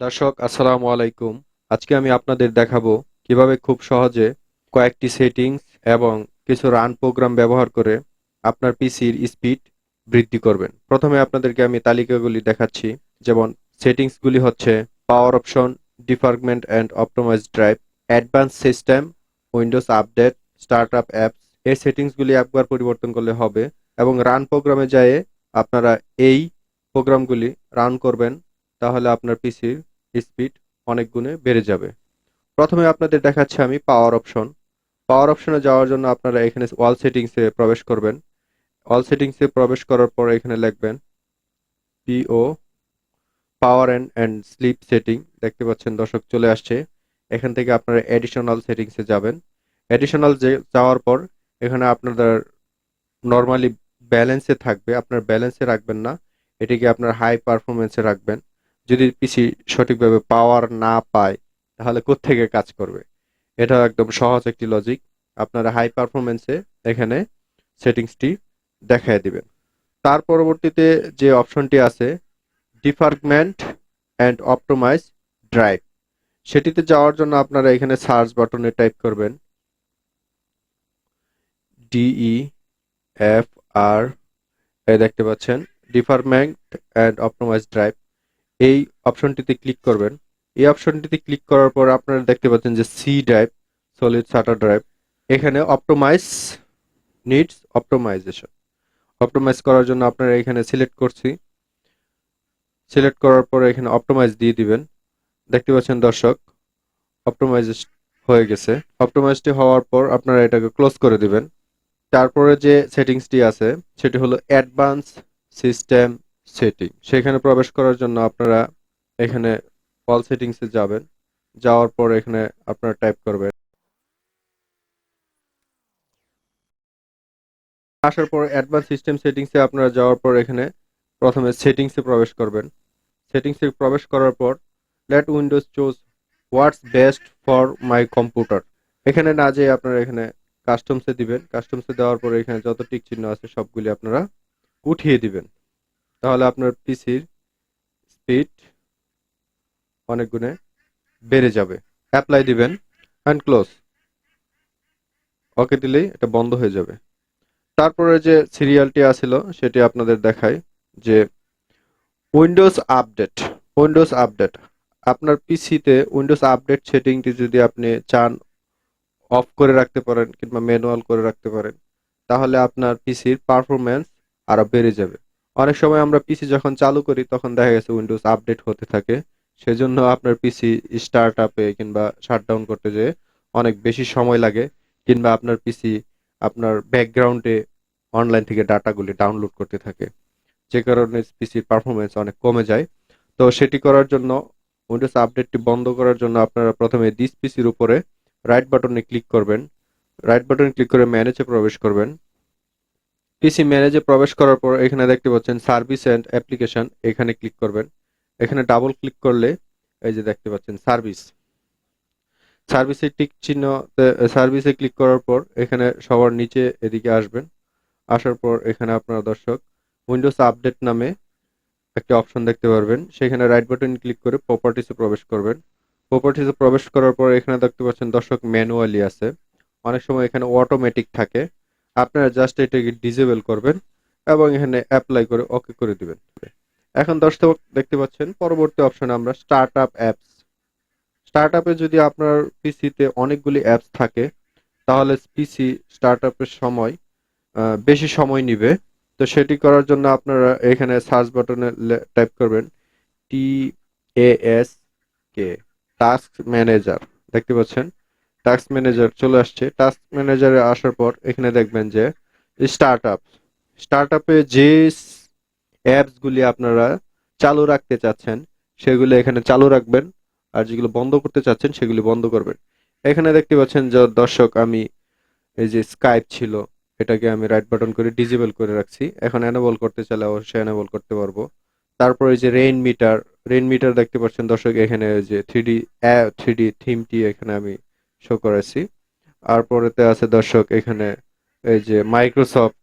দর্শক, আসসালামু আলাইকুম। আজকে আমি আপনাদের দেখাবো কীভাবে খুব সহজে কয়েকটি সেটিংস এবং কিছু রান প্রোগ্রাম ব্যবহার করে আপনার পিসির স্পিড বৃদ্ধি করবেন। প্রথমে আপনাদেরকে আমি তালিকাগুলি দেখাচ্ছি, যেমন সেটিংসগুলি হচ্ছে power option defragment and optimize drive, advance system, Windows update startup apps. এই সেটিংসগুলি একবার পরিবর্তন করলে হবে এবং রান প্রোগ্রামে যেয়ে আপনারা এই প্রোগ্রামগুলি রান করবেন, তাহলে আপনার পিসির স্পিড অনেক গুণে বেড়ে যাবে। প্রথমে আপনাদের দেখাচ্ছি আমি পাওয়ার অপশন পাওয়ার অপশনে যাওয়ার জন্য আপনারা এখানে ওয়াল সেটিংসে প্রবেশ করবেন। অল সেটিংসে প্রবেশ করার পর এখানে লিখবেন পিও power and and sleep setting দেখতে পাচ্ছেন দর্শক চলে আসছে। এখান থেকে আপনারা এডিশনাল সেটিংসে যাবেন। এডিশনাল যে, যাওয়ার পর এখানে আপনাদের নর্মালি ব্যালেন্সে থাকবে। আপনার ব্যালেন্সে রাখবেন না। এটিকে আপনার হাই পারফরমেন্সে রাখবেন। যদি পিসি সঠিকভাবে পাওয়ার না পায়, তাহলে কোত্থেকে কাজ করবে? এটা একদম সহজ একটি লজিক আপনারা হাই পারফরমেন্সে এখানে সেটিংসটি দেখায় দিবেন। তার পরবর্তীতে যে অপশনটি আছে ডিপার্টমেন্ট অ্যান্ড অপটোমাইজ ড্রাইভ সেটিতে যাওয়ার জন্য আপনারা এখানে সার্চ বাটনে টাইপ করবেন ডিই এফ আর দেখতে পাচ্ছেন ডিপার্টমেন্ট অ্যান্ড অপটোমাইজ ড্রাইভ এই অপশনটিতে ক্লিক করবেন। এই অপশনটিতে ক্লিক করার পর আপনারা দেখতে পাচ্ছেন যে C drive solid state drive এখানে অপটোমাইজ নিডস অপটোমাইজেশন অপটোমাইজ করার জন্য আপনারা এখানে সিলেক্ট করছি। সিলেক্ট করার পর এখানে অপটোমাইজ দিয়ে দিবেন। দেখতে পাচ্ছেন দর্শক অপটোমাইজ হয়ে গেছে। অপটোমাইজটি হওয়ার পর আপনারা এটাকে ক্লোজ করে দিবেন। তারপরে যে সেটিংসটি আছে, সেটি হলো অ্যাডভান্স সিস্টেম সেটিং সেখানে প্রবেশ করার জন্য আপনারা এখানে অল সেটিংসে যাবেন। যাওয়ার পর এখানে আপনারা টাইপ করবেন। আসার পর অ্যাডভান্স সিস্টেম সেটিংসে আপনারা যাওয়ার পর এখানে প্রথমে সেটিংসে প্রবেশ করবেন। সেটিংসে প্রবেশ করার পর let Windows choose what's best for my computer এখানে না যেয়ে আপনারা এখানে কাস্টমসে দিবেন। কাস্টমসে দেওয়ার পর এখানে যত টিক চিহ্ন আছে সবগুলি আপনারা উঠিয়ে দিবেন। তাহলে আপনার পিসির স্পিড অনেক গুণে বেড়ে যাবে। অ্যাপ্লাই দিবেন অ্যান্ড ক্লোজ ওকে দিলেই এটা বন্ধ হয়ে যাবে। তারপরে যে সিরিয়ালটি আছিল, সেটি আপনাদের দেখায় যে উইন্ডোজ আপডেট উইন্ডোজ আপডেট আপনার পিসিতে উইন্ডোজ আপডেট সেটিংটি যদি আপনি চান অফ করে রাখতে পারেন কিংবা ম্যানুয়াল করে রাখতে পারেন, তাহলে আপনার পিসির পারফরমেন্স আরও বেড়ে যাবে। অনেক সময় আমরা পিসি যখন চালু করি, তখন দেখা গেছে উইন্ডোজ আপডেট হতে থাকে। সেজন্য আপনার পিসি স্টার্ট আপে কিংবা শাটডাউন করতে যেয়ে অনেক বেশি সময় লাগে, কিংবা আপনার পিসি আপনার ব্যাকগ্রাউন্ডে অনলাইন থেকে ডাটাগুলি ডাউনলোড করতে থাকে। যে কারণে পিসির পারফরমেন্স অনেক কমে যায়। তো সেটি করার জন্য উইন্ডোজ আপডেটটি বন্ধ করার জন্য আপনারা প্রথমে দিস পিসির উপরে রাইট বাটনে ক্লিক করবেন। রাইট বাটনে ক্লিক করে ম্যানেজে প্রবেশ করবেন। পিসি ম্যানেজে প্রবেশ করার পর এখানে দেখতে পাচ্ছেন সার্ভিস অ্যান্ড অ্যাপ্লিকেশন এখানে ক্লিক করবেন। এখানে ডাবল ক্লিক করলে এই যে দেখতে পাচ্ছেন সার্ভিস সার্ভিসে টিক চিহ্ন সার্ভিসে ক্লিক করার পর এখানে সবার নিচে এদিকে আসবেন। আসার পর এখানে আপনারা দর্শক উইন্ডোজ আপডেট নামে একটি অপশন দেখতে পারবেন। সেখানে রাইট বাটন ক্লিক করে প্রপার্টিসে প্রবেশ করবেন। প্রপার্টিসে প্রবেশ করার পর এখানে দেখতে পাচ্ছেন দর্শক ম্যানুয়ালি আছে। অনেক সময় এখানে অটোমেটিক থাকে। আপনারা জাস্ট এটাকে ডিজেবল করবেন এবং এখানে অ্যাপ্লাই করে ওকে করে দিবেন। এখন দর্শক দেখতে পাচ্ছেন, পরবর্তী অপশনে আমরা স্টার্ট আপ অ্যাপস স্টার্ট আপে যদি আপনার পিসিতে অনেকগুলি অ্যাপস থাকে, তাহলে পিসি স্টার্ট আপের সময় বেশি সময় নিবে। তো সেটি করার জন্য আপনারা এখানে সার্চ বাটনে টাইপ করবেন T S K task manager দেখতে পাচ্ছেন? টাস্ক ম্যানেজার চলে আসছে। টাস্ক ম্যানেজারে আসার পর এখানে দেখবেন যে স্টার্ট আপ স্টার্ট আপে যে অ্যাপসগুলি আপনারা চালু রাখতে চাচ্ছেন, সেগুলো এখানে চালু রাখবেন আর যেগুলো বন্ধ করতে চাচ্ছেন, সেগুলি বন্ধ করবেন। এখানে দেখতে পাচ্ছেন যে দর্শক, আমি এই যে স্কাইপ ছিল, এটাকে আমি রাইট বাটন করে ডিজেবল করে রাখছি। এখন এনেবল করতে চাইলে অবশ্যই এনেবল করতে পারব। তারপরে যে রেইন মিটার রেইন মিটার দেখতে পাচ্ছেন দর্শক, এখানে যে থ্রি ডি থ্রি ডি থিমটি এখানে আমি শো করেছি। আর পরেতে আছে দর্শক, এখানে এই যে মাইক্রোসফট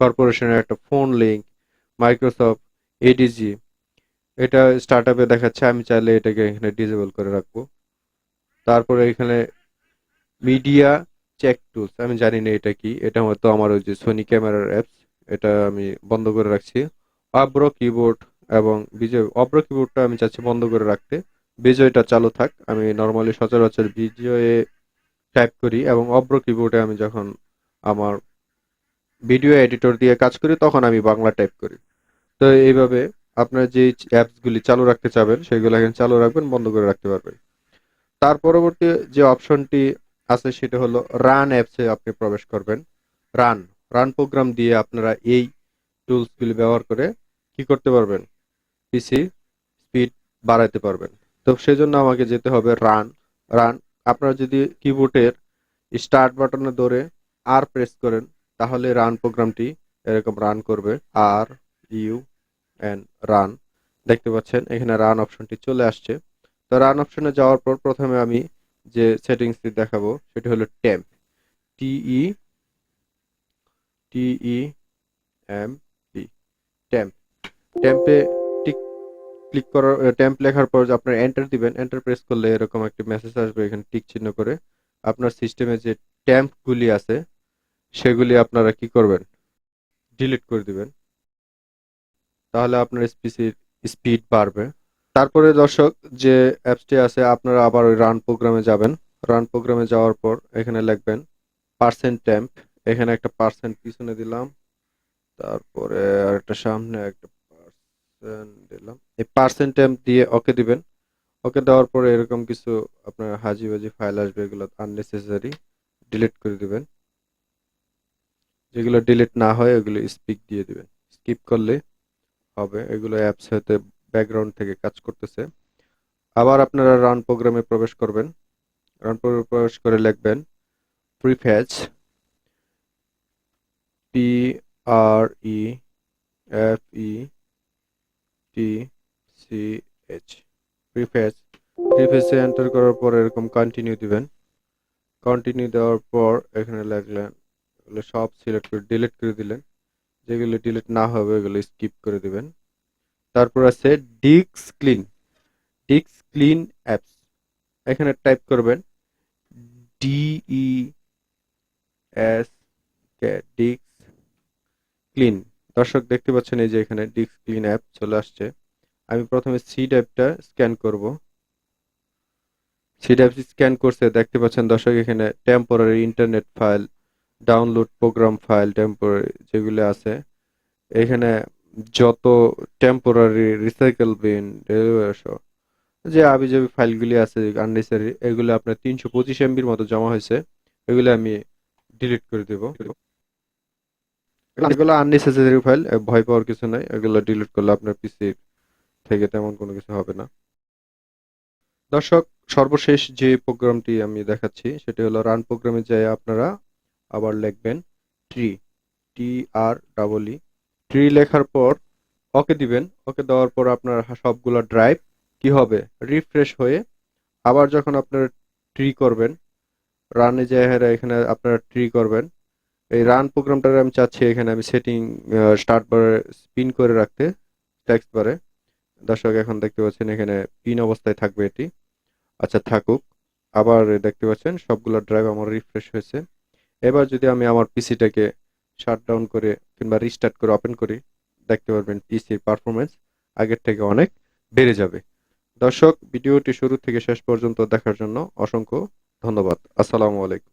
কর্পোরেশনের একটা ফোন লিঙ্ক মাইক্রোসফট এডিজি এটা স্টার্ট আপে দেখাচ্ছে, আমি চাইলে এটাকে এখানে ডিসেবল করে রাখব। তারপরে এখানে মিডিয়া চেক টুলস আমি জানি না এটা কি, এটা হয়তো আমার ওই যে সোনি ক্যামেরার অ্যাপস এটা আমি বন্ধ করে রাখছি। অব্র কিবোর্ড এবং বিজয় অব্র কিবোর্ডটা আমি চাচ্ছি বন্ধ করে রাখতে। বিজয়টা চালু থাক, আমি নর্মালি সচরাচর বিজয়ে টাইপ করি এবং অব্র কিবোর্ডে আমি যখন আমার ভিডিও এডিটর দিয়ে কাজ করি, তখন আমি বাংলা টাইপ করি। তো এইভাবে আপনার যে অ্যাপসগুলি চালু রাখতে চাবেন, সেগুলো এখানে চালু রাখবেন, বন্ধ করে রাখতে পারবেন। তার পরবর্তী যে অপশনটি আছে, সেটা হলো রান অ্যাপসে আপনি প্রবেশ করবেন। রান রান প্রোগ্রাম দিয়ে আপনারা এই টুলসগুলি ব্যবহার করে কি করতে পারবেন? পিসি স্পিড বাড়াতে পারবেন। তো সেজন্য আমাকে যেতে হবে রান রান আপনারা যদি কিবোর্ডের স্টার্ট বাটনে ধরে আর প্রেস করেন, তাহলে রান প্রোগ্রামটি এরকম রান করবে আর ইউ এন রান দেখতে পাচ্ছেন, এখানে রান অপশনটি চলে আসছে। তো রান অপশনে যাওয়ার পর প্রথমে আমি যে সেটিংসটি দেখাবো, সেটি হলো temp T E T E M P temp tempeh click করার ট্যাম্প লেখার পর আপনার এন্টার দিবেন এন্টার প্রেস করলে এরকম একটি মেসেজ আসবে, এখানে টিক চিহ্ন করে। আপনার সিস্টেমে যে ট্যাম্পগুলি আছে, সেগুলি আপনারা কি করবেন? ডিলিট করে দিবেন। তাহলে আপনার স্পিসির স্পিড বাড়বে। তারপরে দর্শক, যে অ্যাপসটি আছে, আপনারা আবার ওই রান প্রোগ্রামে যাবেন। রান প্রোগ্রামে যাওয়ার পর এখানে লিখবেন পার্সেন্ট ট্যাম্প এখানে একটা পার্সেন্ট পিছনে দিলাম। তারপরে আর একটা সামনে একটা পার্সেন্ট ট্যাম্প দিয়ে ওকে দিবেন। ওকে দেওয়ার পরে এরকম কিছু আপনার হাজি ফাইল আসবে, এগুলো আননেসেসারি ডিলিট করে দিবেন। যেগুলো ডিলিট না হয় স্পিক দিয়ে করলে হবে। এগুলো ব্যাকগ্রাউন্ড থেকে কাজ করতেছে। আবার আপনারা রান প্রোগ্রামে প্রবেশ করবেন। রান প্রোগ্রামে প্রবেশ করে লিখবেন prefetch P R E F E T C H prefetch প্রিফেসে enter করার পর এরকম কন্টিনিউ দিবেন। কন্টিনিউ দেওয়ার পর এখানে লিখলেন এগুলো সব সিলেক্ট করে ডিলিট করে দিলেন। যেগুলো ডিলিট না হবে, ওগুলো স্কিপ করে দিবেন। তারপর আছে ডিক্স ক্লিন ডিক্স ক্লিন অ্যাপস এখানে টাইপ করবেন ডিই এস কে ডিক্স ক্লিন দর্শক দেখতে পাচ্ছেন এই যে এখানে ডিক্স ক্লিন অ্যাপ চলে আসছে। আমি প্রথমে সি অ্যাপটা স্ক্যান করব। সি অ্যাপ স্ক্যান করছে, দেখতে পাচ্ছেন দর্শক এখানে temporary internet file download program file temporary যেগুলো আছে। এখানে যত টেম্পোরারি রিসাইকেল বিন যে আবি আবিজাবি ফাইলগুলি আছে আননেসারি এগুলো আপনার তিনশো পঁচিশ এমবির মতো জমা হয়েছে। এগুলো আমি ডিলিট করে দেব। এগুলো আননেসেসারি ফাইল ভয় পাওয়ার কিছু নাই। এগুলো ডিলিট করলে আপনার পিসি থেকে তেমন কোনো কিছু হবে না। দর্শক, সর্বশেষ যে প্রোগ্রামটি আমি দেখাচ্ছি, সেটি হলো রান প্রোগ্রামে যায় আপনারা আবার লিখবেন tree T R double E tree লেখার পর ওকে দিবেন। ওকে দেওয়ার পর আপনার সবগুলো ড্রাইভ কি হবে? রিফ্রেশ হয়ে আবার যখন আপনারা ট্রি করবেন রানে যায় এখানে আপনারা ট্রি করবেন এই রান প্রোগ্রামটা আমি চাচ্ছি এখানে আমি সেটিং স্টার্ট বারে স্পিন করে রাখতে টেক্সট বারে দর্শক, এখন দেখতে পাচ্ছেন এখানে পিন অবস্থায় থাকবে এটি। আচ্ছা থাকুক। আবার দেখতে পাচ্ছেন সবগুলো ড্রাইভ আমার রিফ্রেশ হয়েছে। এবার যদি আমি আমার পিসিটাকে শাটডাউন করে কিংবা রিস্টার্ট করে ওপেন করি, দেখতে পারবেন পিসির পারফরমেন্স আগের থেকে অনেক বেড়ে যাবে। দর্শক, ভিডিওটি শুরু থেকে শেষ পর্যন্ত দেখার জন্য অসংখ্য ধন্যবাদ। আসসালামু আলাইকুম।